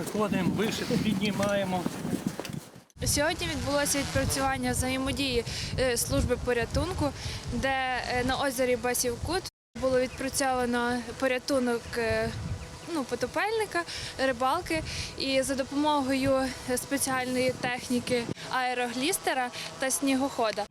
підходимо вище, піднімаємо. Сьогодні відбулося відпрацювання взаємодії е, служби порятунку, де е, на озері Басівкут було відпрацьовано порятунок е, ну, потопельника, рибалки, і за допомогою спеціальної техніки аероглістера та снігохода.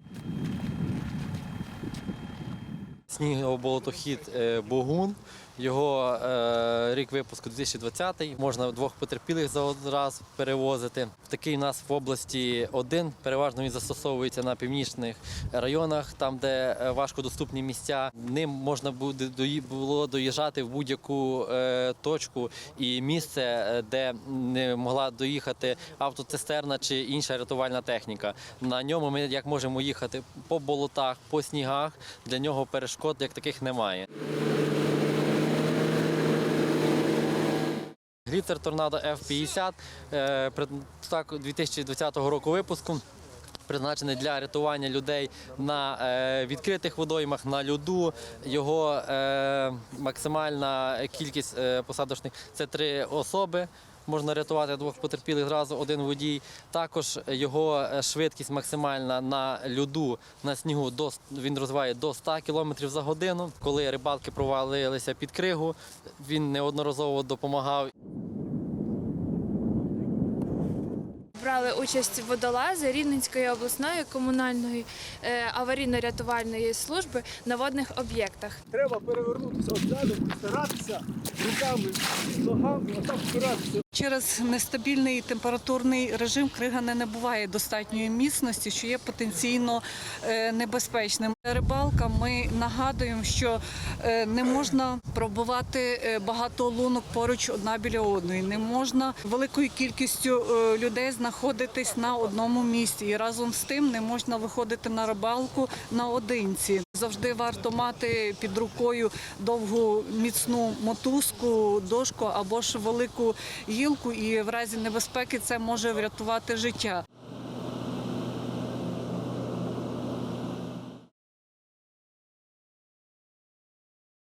Снігоболотохід Богун. Його е, рік випуску 2020 Можна двох потерпілих за раз перевозити. Такий у нас в області один. Переважно він застосовується на північних районах, там, де е, важкодоступні місця. Ним можна буде дої- було доїжджати в будь-яку е, точку і місце, е, де не могла доїхати автоцистерна чи інша рятувальна техніка. На ньому ми як можемо їхати по болотах, по снігах. Для нього перешкод як таких немає. Гліттер Торнадо F50 е, так, 2020 року випуску. Призначений для рятування людей на е, відкритих водоймах, на льоду. Його е, максимальна кількість посадочних це три особи. Можна рятувати двох потерпілих зразу, один водій. Також його швидкість максимальна на льоду, на снігу до, він розвиває до 100 км за годину. Коли рибалки провалилися під кригу, він неодноразово допомагав. Брали участь водолази Рівненської обласної комунальної е, аварійно-рятувальної служби на водних об'єктах. Треба перевернутися обзаду, старатися руками, ногами, отак впиратися. Через нестабільний температурний режим крига не набуває достатньої міцності, що є потенційно е, небезпечним. Рибалка ми нагадуємо, що е, не можна пробувати е, багато лунок поруч одна біля одної. Не можна великою кількістю людей знаходитись на одному місці. І разом з тим не можна виходити на рибалку наодинці. Завжди варто мати під рукою довгу міцну мотузку, дошку або ж велику гілку, і в разі небезпеки це може врятувати життя.